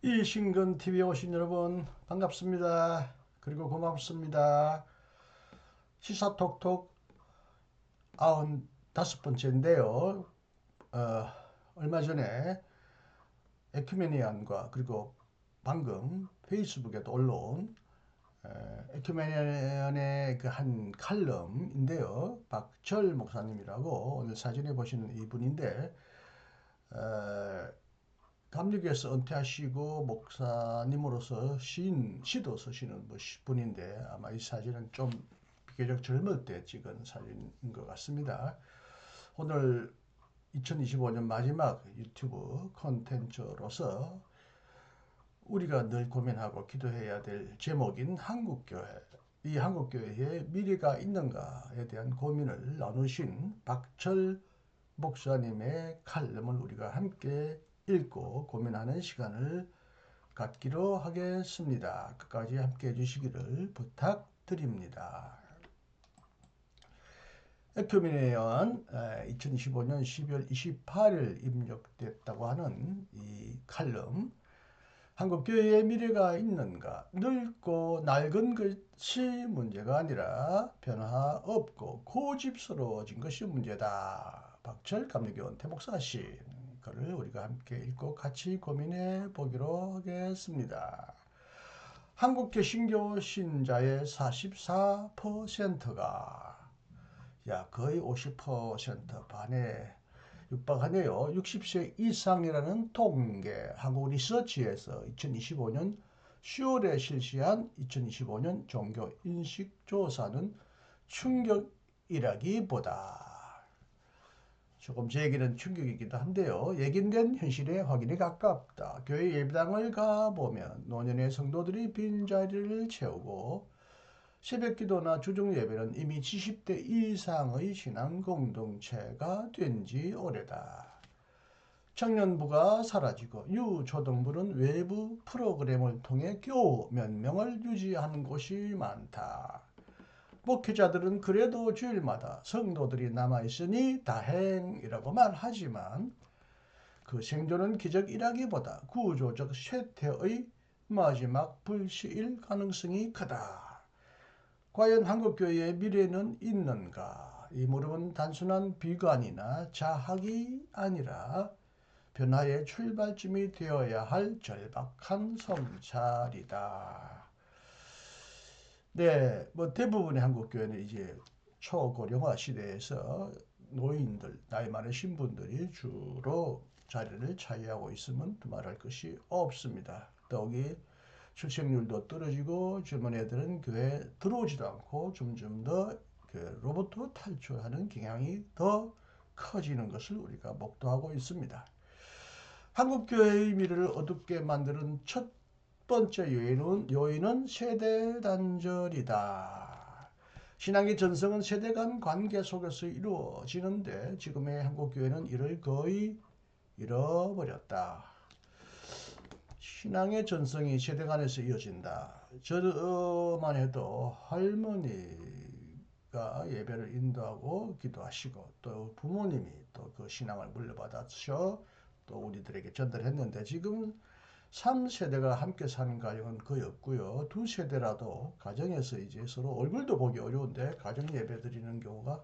이신근 TV에 오신 여러분 반갑습니다. 그리고 고맙습니다. 시사톡톡 아흔 다섯 번째인데요. 어, 얼마 전에 에큐메니안과 그리고 방금 페이스북에도 올라온 에큐메니안의 그 한 칼럼인데요. 박철 목사님이라고 오늘 사진에 보시는 이분인데 어, 감리교에서 은퇴하시고 목사님으로서 시인, 시도 쓰시는 뭐 분인데 아마 이 사진은 좀 비교적 젊을 때 찍은 사진인 것 같습니다. 오늘 2025년 마지막 유튜브 콘텐츠로서 우리가 늘 고민하고 기도해야 될 제목인 한국교회, 이 한국교회에 미래가 있는가에 대한 고민을 나누신 박철 목사님의 칼럼을 우리가 함께 읽고 고민하는 시간을 갖기로 하겠습니다. 끝까지 함께 해주시기를 부탁드립니다. 에큐미네언 2025년 12월 28일 입력됐다고 하는 이 칼럼 한국교회의 미래가 있는가 늙고 낡은 것이 문제가 아니라 변화 없고 고집스러워진 것이 문제다. 박철 감리교원 태목사 신 거를 우리가 함께 읽고 같이 고민해 보기로 하겠습니다. 한국 개신교 신자의 44%가 야 거의 50% 반에 육박하네요. 60세 이상이라는 통계 한국 리서치에서 2025년 10월에 실시한 2025년 종교 인식 조사는 충격이라기보다 조금 제 얘기는 충격이기도 한데요. 예긴된 현실의 확인이 가깝다. 교회 예배당을 가보면 노년의 성도들이 빈자리를 채우고 새벽기도나 주중 예배는 이미 70대 이상의 신앙 공동체가 된 지 오래다. 청년부가 사라지고 유초등부는 외부 프로그램을 통해 겨우 몇 명을 유지하는 곳이 많다. 목회자들은 그래도 주일마다 성도들이 남아있으니 다행이라고 말하지만 그 생존은 기적이라기보다 구조적 쇠퇴의 마지막 불시일 가능성이 크다. 과연 한국교회의 미래는 있는가? 이 물음은 단순한 비관이나 자학이 아니라 변화의 출발점이 되어야 할 절박한 성찰이다. 네, 뭐 대부분의 한국 교회는 이제 초고령화 시대에서 노인들, 나이 많으신 분들이 주로 자리를 차지하고 있으면 말할 것이 없습니다. 더욱이 출생률도 떨어지고 젊은 애들은 교회에 들어오지도 않고 점점 더그 로봇으로 탈출하는 경향이 더 커지는 것을 우리가 목도하고 있습니다. 한국교회의 미래를 어둡게 만드는 첫 번째 요인은, 요인은 세대 단절이다. 신앙의 전성은 세대 간 관계 속에서 이루어지는데 지금의 한국 교회는 이를 거의 잃어버렸다. 신앙의 전성이 세대 간에서 이어진다. 저만 해도 할머니가 예배를 인도하고 기도하시고 또 부모님이 또 그 신앙을 물려받아서 또 우리들에게 전달했는데 지금 3세대가 함께 사는 가정은 거의 없고요. 두 세대라도 가정에서 이제 서로 얼굴도 보기 어려운데 가정 예배 드리는 경우가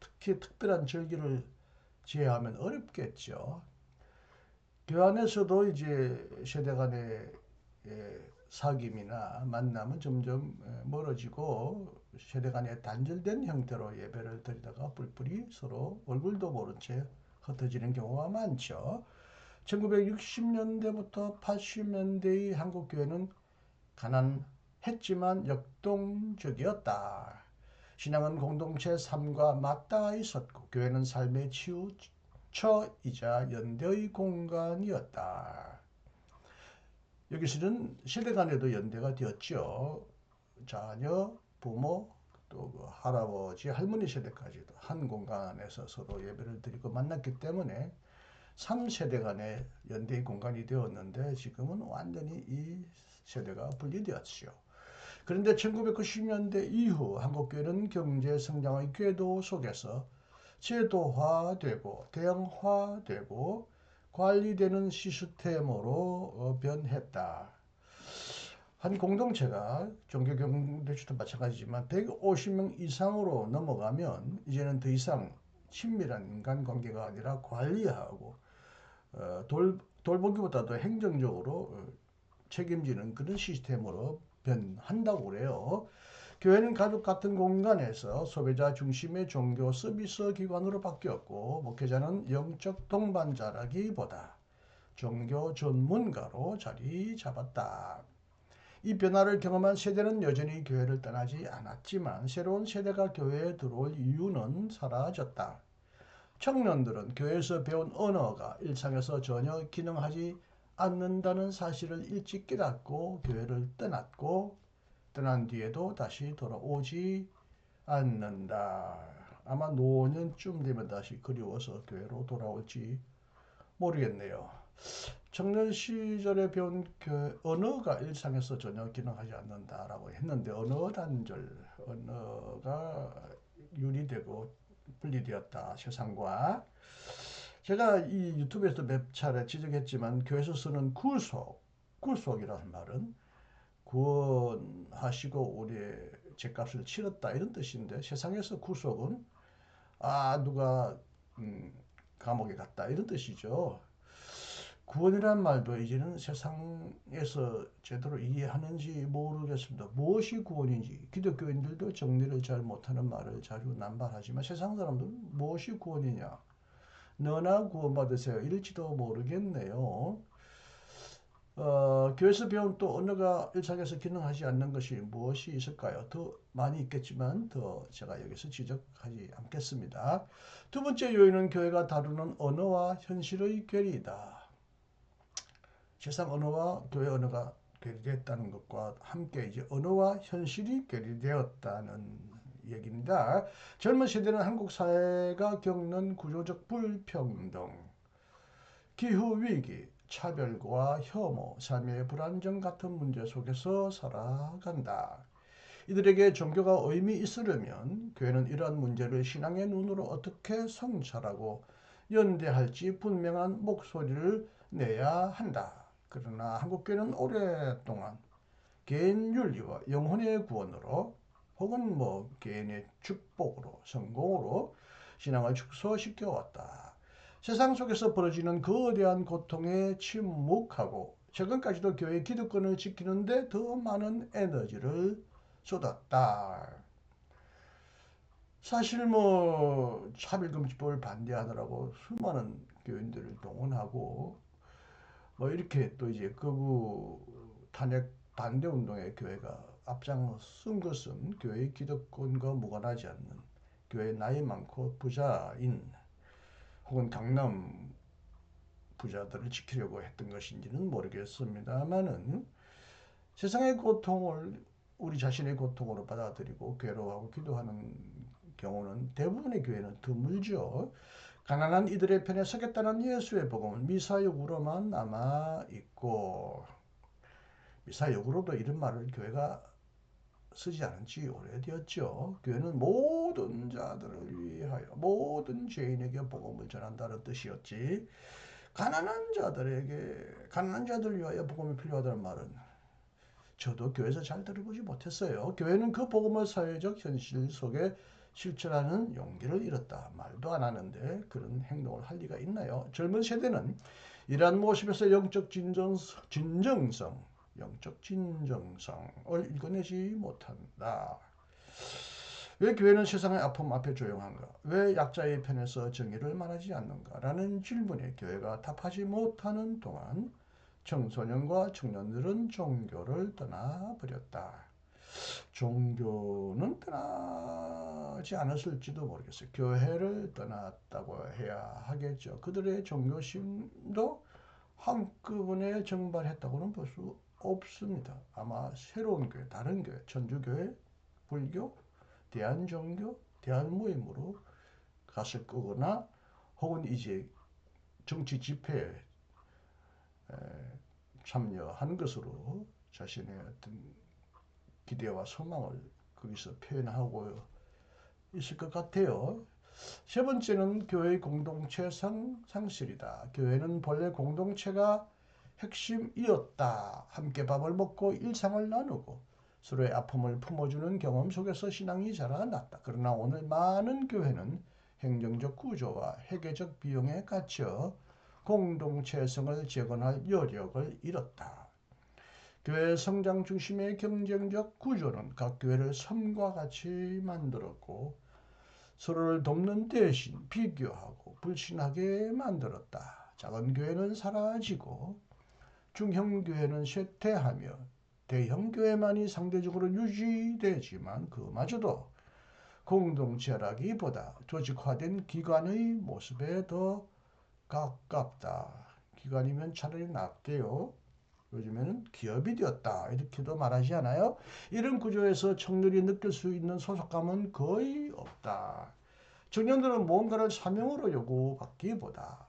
특히 특별한 절기를 제외하면 어렵겠죠. 교 안에서도 이제 세대 간의 예, 사귐이나 만남은 점점 예, 멀어지고 세대 간의 단절된 형태로 예배를 드리다가 뿔뿔이 서로 얼굴도 모른 채 흩어지는 경우가 많죠. 1960년대부터 80년대의 한국 교회는 가난했지만 역동적이었다. 신앙은 공동체 삶과 맞닿아 있었고 교회는 삶의 치유처이자 연대의 공간이었다. 여기서는 세대 간에도 연대가 되었죠. 자녀, 부모, 또 그 할아버지, 할머니 세대까지도 한 공간 안에서 서로 예배를 드리고 만났기 때문에 3세대 간의 연대의 공간이 되었는데 지금은 완전히 이 세대가 분리되었지요. 그런데 1990년대 이후 한국교회는 경제 성장의 궤도 속에서 제도화되고 대형화되고 관리되는 시스템으로 어, 변했다. 한 공동체가 종교 공동체도 마찬가지지만 150명 이상으로 넘어가면 이제는 더 이상 친밀한 인간관계가 아니라 관리하고 어, 돌, 돌보기보다도 행정적으로 어, 책임지는 그런 시스템으로 변한다고 그래요. 교회는 가족 같은 공간에서 소비자 중심의 종교 서비스 기관으로 바뀌었고 목회자는 영적 동반자라기보다 종교 전문가로 자리 잡았다. 이 변화를 경험한 세대는 여전히 교회를 떠나지 않았지만 새로운 세대가 교회에 들어올 이유는 사라졌다. 청년들은 교회에서 배운 언어가 일상에서 전혀 기능하지 않는다는 사실을 일찍 깨닫고 교회를 떠났고 떠난 뒤에도 다시 돌아오지 않는다. 아마 노년쯤 되면 다시 그리워서 교회로 돌아올지 모르겠네요. 청년 시절에 배운 그 언어가 일상에서 전혀 기능하지 않는다라고 했는데 언어 단절, 언어가 유리되고 분리되었다 세상과 제가 이 유튜브에서 몇 차례 지적했지만 교회에서 쓰는 구속, 구속이라는 말은 구원하시고 우리의 죄값을 치렀다 이런 뜻인데 세상에서 구속은 아 누가 음, 감옥에 갔다 이런 뜻이죠. 구원이란 말도 이제는 세상에서 제대로 이해하는지 모르겠습니다. 무엇이 구원인지 기독교인들도 정리를 잘 못하는 말을 자주 남발하지만 세상 사람들은 무엇이 구원이냐 너나 구원받으세요 이럴지도 모르겠네요. 어, 교회에서 배운 또 언어가 일상에서 기능하지 않는 것이 무엇이 있을까요? 더 많이 있겠지만 더 제가 여기서 지적하지 않겠습니다. 두 번째 요인은 교회가 다루는 언어와 현실의 괴리이다. 세상 언어와 교회 언어가 괴리됐다는 것과 함께 이제 언어와 현실이 괴리되었다는 얘기입니다. 젊은 세대는 한국 사회가 겪는 구조적 불평등, 기후 위기, 차별과 혐오, 삶의 불안정 같은 문제 속에서 살아간다. 이들에게 종교가 의미 있으려면 교회는 이러한 문제를 신앙의 눈으로 어떻게 성찰하고 연대할지 분명한 목소리를 내야 한다. 그러나 한국교회는 오랫동안 개인 윤리와 영혼의 구원으로 혹은 뭐 개인의 축복으로 성공으로 신앙을 축소시켜 왔다. 세상 속에서 벌어지는 거대한 고통에 침묵하고 최근까지도 교회 기득권을 지키는데 더 많은 에너지를 쏟았다. 사실 뭐 차별금지법을 반대하느라고 수많은 교인들을 동원하고 뭐 이렇게 또 이제 극우 탄핵 반대 운동에 교회가 앞장선 것은 교회의 기득권과 무관하지 않는 교회 나이 많고 부자인 혹은 강남 부자들을 지키려고 했던 것인지는 모르겠습니다만은 세상의 고통을 우리 자신의 고통으로 받아들이고 괴로워하고 기도하는 경우는 대부분의 교회는 드물죠. 가난한 이들의 편에 서겠다는 예수의 복음은 미사역으로만 남아 있고 미사역으로도 이런 말을 교회가 쓰지 않은 지 오래되었죠. 교회는 모든 자들을 위하여 모든 죄인에게 복음을 전한다는 뜻이었지. 가난한 자들에게 가난한 자들을 위하여 복음이 필요하다는 말은 저도 교회에서 잘 들어보지 못했어요. 교회는 그 복음을 사회적 현실 속에 실천하는 용기를 잃었다. 말도 안 하는데 그런 행동을 할 리가 있나요? 젊은 세대는 이러한 모습에서 영적 진정성, 진정성, 영적 진정성을 읽어내지 못한다. 왜 교회는 세상의 아픔 앞에 조용한가? 왜 약자의 편에서 정의를 말하지 않는가? 라는 질문에 교회가 답하지 못하는 동안 청소년과 청년들은 종교를 떠나버렸다. 종교는 떠나지 않았을지도 모르겠어요. 교회를 떠났다고 해야 하겠죠. 그들의 종교심도 한꺼번에 정발했다고는 볼 수 없습니다. 아마 새로운 교회, 다른 교회, 천주교회, 불교, 대한종교, 대한모임으로 갔을 거거나 혹은 이제 정치 집회에 참여하는 것으로 자신의 어떤 기대와 소망을 거기서 표현하고 있을 것 같아요. 세 번째는 교회의 공동체성 상실이다. 교회는 본래 공동체가 핵심이었다. 함께 밥을 먹고 일상을 나누고 서로의 아픔을 품어주는 경험 속에서 신앙이 자라났다. 그러나 오늘 많은 교회는 행정적 구조와 회계적 비용에 갇혀 공동체성을 재건할 여력을 잃었다. 교회 성장 중심의 경쟁적 구조는 각 교회를 섬과 같이 만들었고 서로를 돕는 대신 비교하고 불신하게 만들었다. 작은 교회는 사라지고 중형 교회는 쇠퇴하며 대형 교회만이 상대적으로 유지되지만 그마저도 공동체라기보다 조직화된 기관의 모습에 더 가깝다. 기관이면 차라리 낫게요. 요즘에는 기업이 되었다. 이렇게도 말하지 않아요? 이런 구조에서 청년이 느낄 수 있는 소속감은 거의 없다. 청년들은 무언가를 사명으로 요구받기보다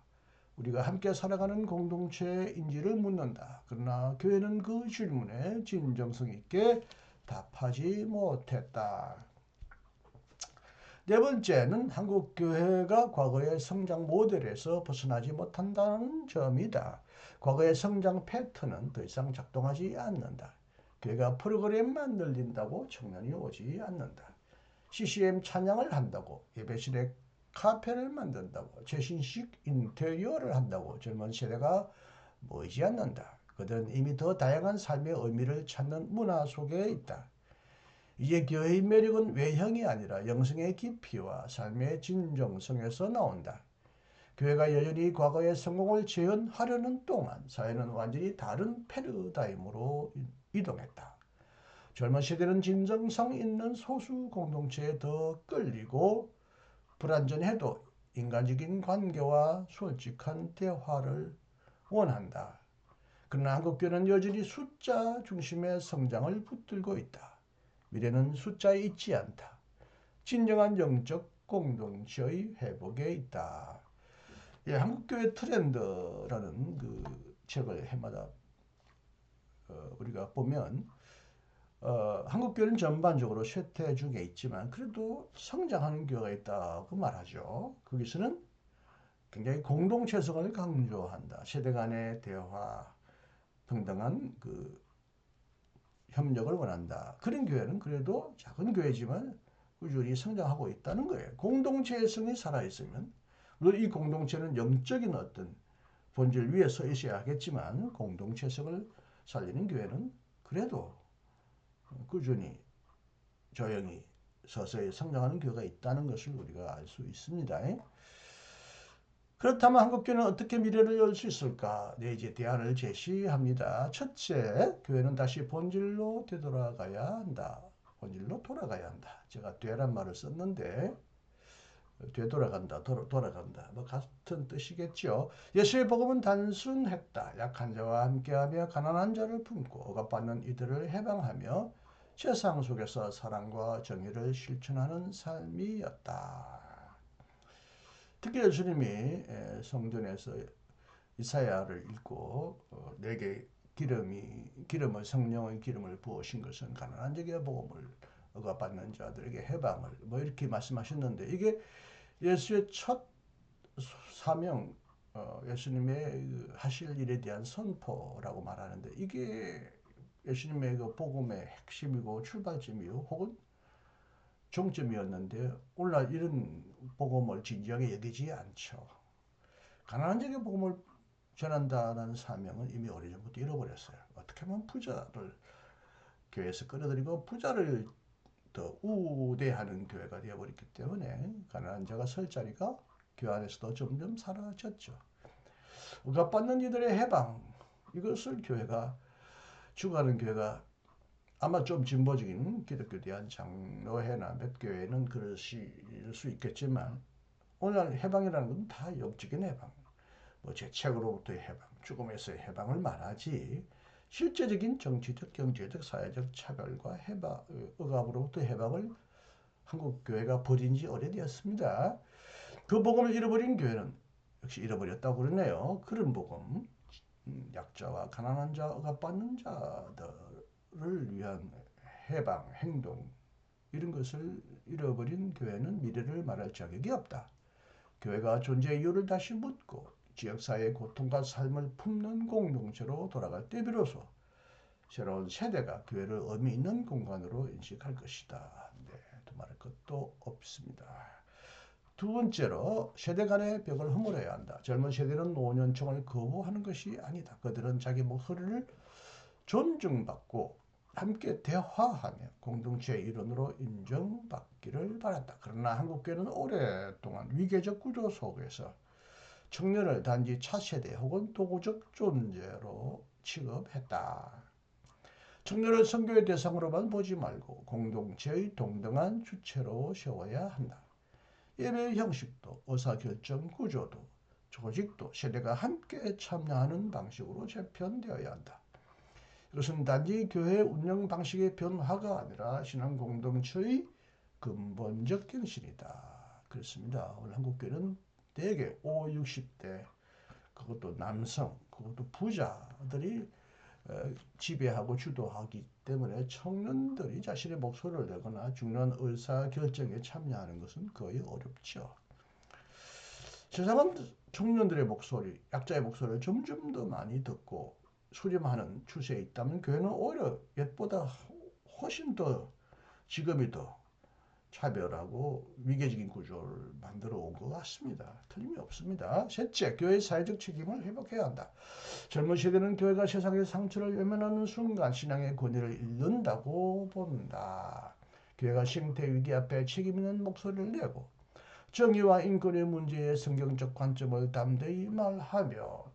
우리가 함께 살아가는 공동체인지를 묻는다. 그러나 교회는 그 질문에 진정성 있게 답하지 못했다. 네 번째는 한국 교회가 과거의 성장 모델에서 벗어나지 못한다는 점이다. 과거의 성장 패턴은 더 이상 작동하지 않는다. 교회가 프로그램만 늘린다고 청년이 오지 않는다. CCM 찬양을 한다고 예배실에 카페를 만든다고 최신식 인테리어를 한다고 젊은 세대가 모이지 않는다. 그들은 이미 더 다양한 삶의 의미를 찾는 문화 속에 있다. 이제 교회의 매력은 외형이 아니라 영성의 깊이와 삶의 진정성에서 나온다. 교회가 여전히 과거의 성공을 재현하려는 동안 사회는 완전히 다른 패러다임으로 이동했다. 젊은 세대는 진정성 있는 소수 공동체에 더 끌리고 불완전해도 인간적인 관계와 솔직한 대화를 원한다. 그러나 한국교회는 여전히 숫자 중심의 성장을 붙들고 있다. 미래는 숫자에 있지 않다. 진정한 영적 공동체의 회복에 있다. 예, 한국교회 트렌드라는 그 책을 해마다 어, 우리가 보면 어, 한국교회는 전반적으로 쇠퇴 중에 있지만 그래도 성장하는 교회가 있다고 말하죠. 거기서는 굉장히 공동체성을 강조한다. 세대 간의 대화, 평등한 그 협력을 원한다. 그런 교회는 그래도 작은 교회지만 꾸준히 성장하고 있다는 거예요. 공동체성이 살아있으면 물론 이 공동체는 영적인 어떤 본질 위에 서 있어야 하겠지만 공동체성을 살리는 교회는 그래도 꾸준히 조용히 서서히 성장하는 교회가 있다는 것을 우리가 알 수 있습니다. 그렇다면 한국교회는 어떻게 미래를 열 수 있을까? 네, 이제 대안을 제시합니다. 첫째, 교회는 다시 본질로 되돌아가야 한다. 본질로 돌아가야 한다. 제가 되란 말을 썼는데 되돌아간다, 돌아, 돌아간다. 뭐 같은 뜻이겠죠. 예수의 복음은 단순했다. 약한 자와 함께하며 가난한 자를 품고 억압받는 이들을 해방하며 세상 속에서 사랑과 정의를 실천하는 삶이었다. 특히 예수님이 성전에서 이사야를 읽고 어, 내게 기름이 기름을 성령의 기름을 부으신 것은 가난한 자에게 복음을 얻어받는 자들에게 해방을 뭐 이렇게 말씀하셨는데 이게 예수의 첫 사명 어, 예수님의 그 하실 일에 대한 선포라고 말하는데 이게 예수님의 그 복음의 핵심이고 출발점이요 혹은 종점이었는데 오늘날 이런 복음을 진지하게 여기지 않죠. 가난한 자에게 복음을 전한다는 사명은 이미 오래전부터 잃어버렸어요. 어떻게 보면 부자를 교회에서 끌어들이고 부자를 더 우대하는 교회가 되어버렸기 때문에 가난한 자가 설 자리가 교회 안에서도 점점 사라졌죠. 억압받는 이들의 해방 이것을 교회가 주가는 교회가 아마 좀 진보적인 기독교 대한 장로회나 몇 교회는 그럴 수 있겠지만 오늘날 해방이라는 건 다 영적인 해방, 뭐 재책으로부터의 해방, 죽음에서의 해방을 말하지 실제적인 정치적, 경제적, 사회적 차별과 해방, 억압으로부터 해방을 한국 교회가 버린 지 오래되었습니다. 그 복음을 잃어버린 교회는 역시 잃어버렸다고 그러네요. 그런 복음, 음, 약자와 가난한 자, 억압받는 자들 를 위한 해방 행동 이런 것을 잃어버린 교회는 미래를 말할 자격이 없다. 교회가 존재 이유를 다시 묻고 지역사회의 고통과 삶을 품는 공동체로 돌아갈 때 비로소 새로운 세대가 교회를 의미 있는 공간으로 인식할 것이다. 네, 더 말할 것도 없습니다. 두 번째로 세대 간의 벽을 허물어야 한다. 젊은 세대는 노년층을 거부하는 것이 아니다. 그들은 자기 목소리를 존중받고 함께 대화하며 공동체의 일원으로 인정받기를 바란다. 그러나 한국교회는 오랫동안 위계적 구조 속에서 청년을 단지 차세대 혹은 도구적 존재로 취급했다. 청년을 선교의 대상으로만 보지 말고 공동체의 동등한 주체로 세워야 한다. 예배 형식도 의사결정 구조도 조직도 세대가 함께 참여하는 방식으로 재편되어야 한다. 이것은 단지 교회 운영 방식의 변화가 아니라 신앙 공동체의 근본적 경신이다. 그렇습니다. 오늘 한국교회는 대개 5, 60대 그것도 남성, 그것도 부자들이 지배하고 주도하기 때문에 청년들이 자신의 목소리를 내거나 중요한 의사 결정에 참여하는 것은 거의 어렵죠. 세상은 청년들의 목소리, 약자의 목소리를 점점 더 많이 듣고 수렴하는 추세에 있다면 교회는 오히려 옛보다 훨씬 더 지금이 더 차별하고 위계적인 구조를 만들어 온 것 같습니다. 틀림이 없습니다. 셋째, 교회의 사회적 책임을 회복해야 한다. 젊은 세대는 교회가 세상의 상처를 외면하는 순간 신앙의 권위를 잃는다고 본다. 교회가 생태 위기 앞에 책임 있는 목소리를 내고 정의와 인권의 문제에 성경적 관점을 담대히 말하며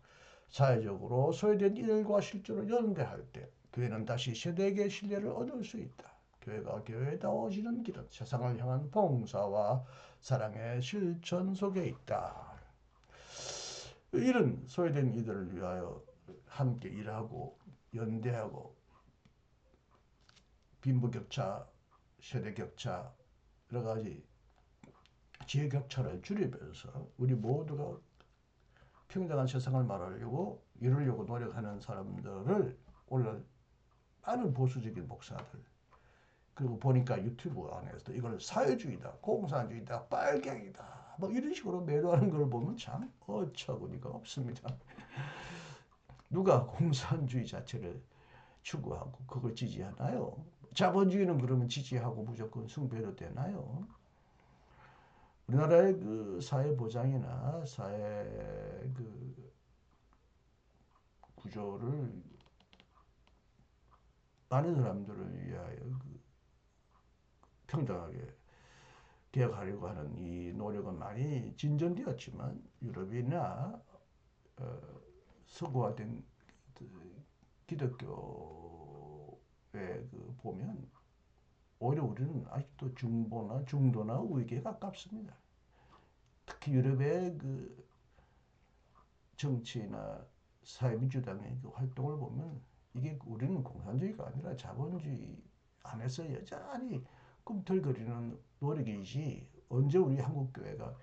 사회적으로 소외된 이들과 실제로 연대할 때 교회는 다시 세대에게 신뢰를 얻을 수 있다. 교회가 교회다워지는 길은 세상을 향한 봉사와 사랑의 실천 속에 있다. 이런 소외된 이들을 위하여 함께 일하고 연대하고 빈부격차, 세대격차 여러 가지 지혜격차를 줄이면서 우리 모두가 평등한 세상을 말하려고 이루려고 노력하는 사람들을 오늘 많은 보수적인 목사들 그리고 보니까 유튜브 안에서 이걸 사회주의다, 공산주의다, 빨갱이다 뭐 이런 식으로 매도하는 걸 보면 참 어처구니가 없습니다. 누가 공산주의 자체를 추구하고 그걸 지지하나요? 자본주의는 그러면 지지하고 무조건 숭배로 되나요? 우리나라의 그 사회 보장이나 사회 그 구조를 많은 사람들을 위하여 그 평등하게 개혁하려고 하는 이 노력은 많이 진전되었지만 유럽이나 어, 서구화된 그 기독교에 그 보면 오히려 우리는 아직도 중보나 중도나 위기에 가깝습니다. 특히 유럽의 그 정치나 사회민주당의 그 활동을 보면 이게 우리는 공산주의가 아니라 자본주의 안에서 여전히 꿈틀거리는 노력이지 언제 우리 한국 교회가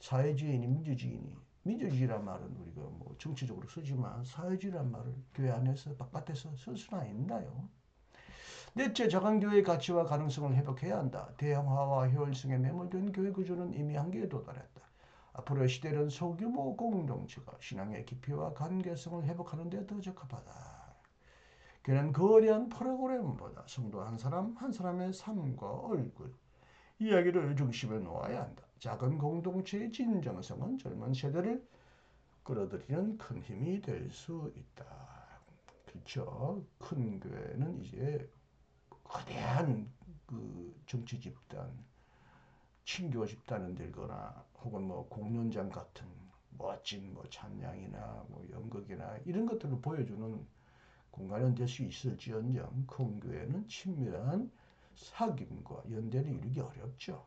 사회주의니 민주주의니 민주주의란 말은 우리가 뭐 정치적으로 쓰지만 사회주의란 말을 교회 안에서 바깥에서 쓸 수나 있나요? 넷째, 자강교회의 가치와 가능성을 회복해야 한다. 대형화와 효율성에 매몰된 교회 구조는 이미 한계에 도달했다. 앞으로의 시대는 소규모 공동체가 신앙의 깊이와 관계성을 회복하는 데 더 적합하다. 교회는 거대한 프로그램보다 성도 한 사람 한 사람의 삶과 얼굴, 이야기를 중심에 놓아야 한다. 작은 공동체의 진정성은 젊은 세대를 끌어들이는 큰 힘이 될 수 있다. 그렇죠. 큰 교회는 이제 거대한 그 정치 집단, 친교 집단을 들거나 혹은 뭐 공연장 같은 멋진 뭐 찬양이나 뭐 연극이나 이런 것들을 보여주는 공간은 될 수 있을지언정 큰 교회는 친밀한 사귐과 연대를 이루기 어렵죠.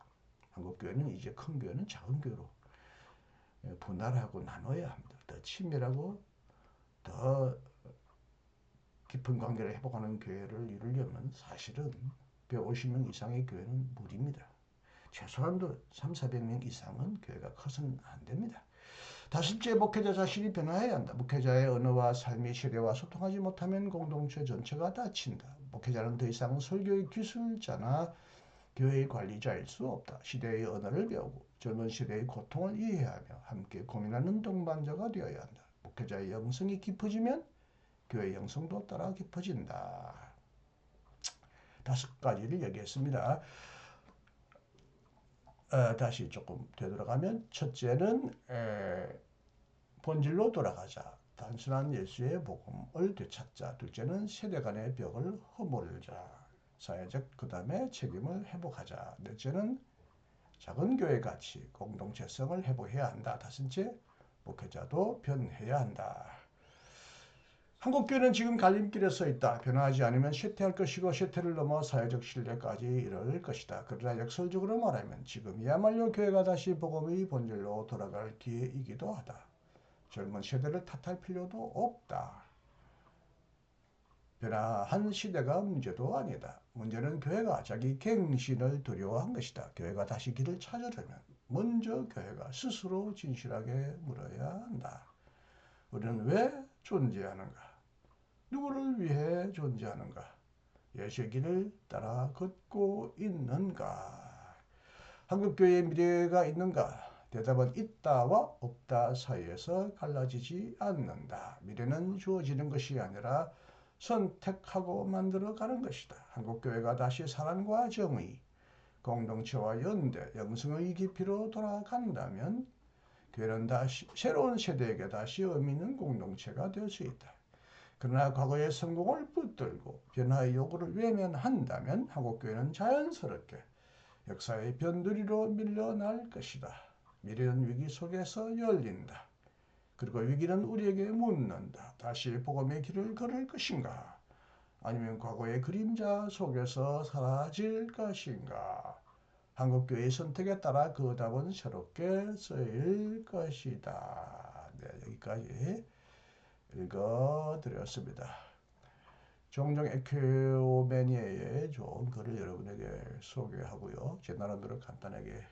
한국 교회는 이제 큰 교회는 작은 교회로 분할하고 나눠야 합니다. 더 친밀하고 더 깊은 관계를 회복하는 교회를 이루려면 사실은 150명 이상의 교회는 무리입니다. 최소한도 3, 400명 이상은 교회가 커서는 안 됩니다. 다섯째, 목회자 자신이 변화해야 한다. 목회자의 언어와 삶의 시대와 소통하지 못하면 공동체 전체가 다친다. 목회자는 더 이상 설교의 기술자나 교회의 관리자일 수 없다. 시대의 언어를 배우고 젊은 시대의 고통을 이해하며 함께 고민하는 동반자가 되어야 한다. 목회자의 영성이 깊어지면 교회 영성도 따라 깊어진다. 다섯 가지를 얘기했습니다. 어, 다시 조금 되돌아가면 첫째는 에, 본질로 돌아가자. 단순한 예수의 복음을 되찾자. 둘째는 세대 간의 벽을 허물자. 사회적 그 다음에 책임을 회복하자. 넷째는 작은 교회 가치, 공동체성을 회복해야 한다. 다섯째, 목회자도 변해야 한다. 한국 교회는 지금 갈림길에 서 있다. 변화하지 않으면 쇠퇴할 것이고 쇠퇴를 넘어 사회적 신뢰까지 이를 것이다. 그러나 역설적으로 말하면 지금이야말로 교회가 다시 복음의 본질로 돌아갈 기회이기도 하다. 젊은 세대를 탓할 필요도 없다. 변화한 시대가 문제도 아니다. 문제는 교회가 자기 갱신을 두려워한 것이다. 교회가 다시 길을 찾으려면 먼저 교회가 스스로 진실하게 물어야 한다. 우리는 왜 존재하는가? 누구를 위해 존재하는가? 예수의 길을 따라 걷고 있는가? 한국교회의 미래가 있는가? 대답은 있다와 없다 사이에서 갈라지지 않는다. 미래는 주어지는 것이 아니라 선택하고 만들어가는 것이다. 한국교회가 다시 사랑과 정의, 공동체와 연대, 영성의 깊이로 돌아간다면 교회는 다시 새로운 세대에게 다시 의미 있는 공동체가 될 수 있다. 그러나 과거의 성공을 붙들고 변화의 요구를 외면한다면 한국교회는 자연스럽게 역사의 변두리로 밀려날 것이다. 미래는 위기 속에서 열린다. 그리고 위기는 우리에게 묻는다. 다시 복음의 길을 걸을 것인가? 아니면 과거의 그림자 속에서 사라질 것인가? 한국교회의 선택에 따라 그 답은 새롭게 쓰일 것이다. 네, 여기까지 읽어드렸습니다. 종종 에케오메니에의 좋은 글을 여러분에게 소개하고요. 제 나름대로 간단하게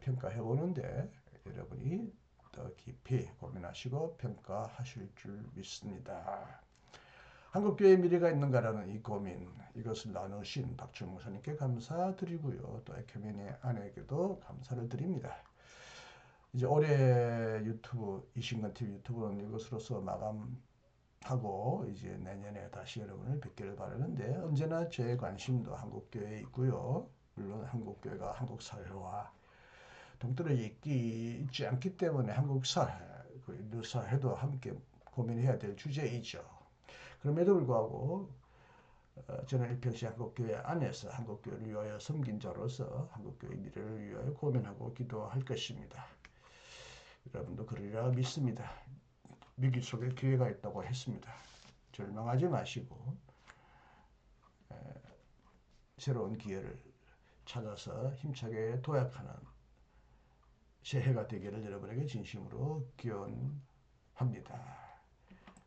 평가해 보는데 여러분이 더 깊이 고민하시고 평가하실 줄 믿습니다. 한국교회 미래가 있는가라는 이 고민 이것을 나누신 박준 목사님께 감사드리고요. 또 에케미니 아내에게도 감사를 드립니다. 이제 올해 유튜브 이신건 TV 유튜브는 이것으로서 마감하고 이제 내년에 다시 여러분을 뵙기를 바라는데 언제나 제 관심도 한국교회에 있고요. 물론 한국교회가 한국 사회와 동떨어져 있기 있지 않기 때문에 한국 사회, 그 인도 사회도 함께 고민해야 될 주제이죠. 그럼에도 불구하고 어, 저는 일평시 한국교회 안에서 한국교회를 위하여 섬긴 자로서 한국교회 미래를 위하여 고민하고 기도할 것입니다. 여러분도 그러리라 믿습니다. 위기 속에 기회가 있다고 했습니다. 절망하지 마시고 에, 새로운 기회를 찾아서 힘차게 도약하는 새해가 되기를 여러분에게 진심으로 기원합니다.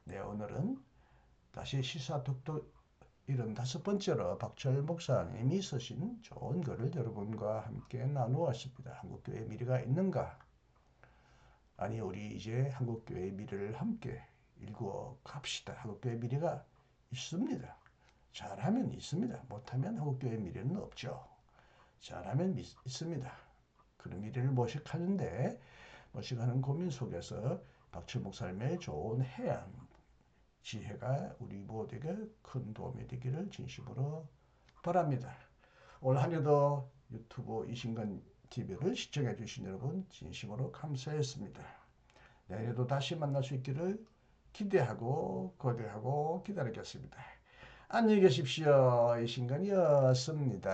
네, 오늘은 다시 시사톡톡 75번째로 박철 목사님이 쓰신 좋은 글을 여러분과 함께 나누었습니다. 한국교회 미래가 있는가? 아니 우리 이제 한국교회의 미래를 함께 일구어 갑시다. 한국교회 미래가 있습니다. 잘하면 있습니다. 못하면 한국교회 미래는 없죠. 잘하면 있습니다. 그런 미래를 모색하는데 모색하는 고민 속에서 박철 목사님의 좋은 해안 지혜가 우리 모두에게 큰 도움이 되기를 진심으로 바랍니다. 올 한해도 유튜브 이신건 TV를 시청해 주신 여러분 진심으로 감사했습니다. 내년에도 다시 만날 수 있기를 기대하고 거대하고 기다리겠습니다. 안녕히 계십시오. 이신건이었습니다.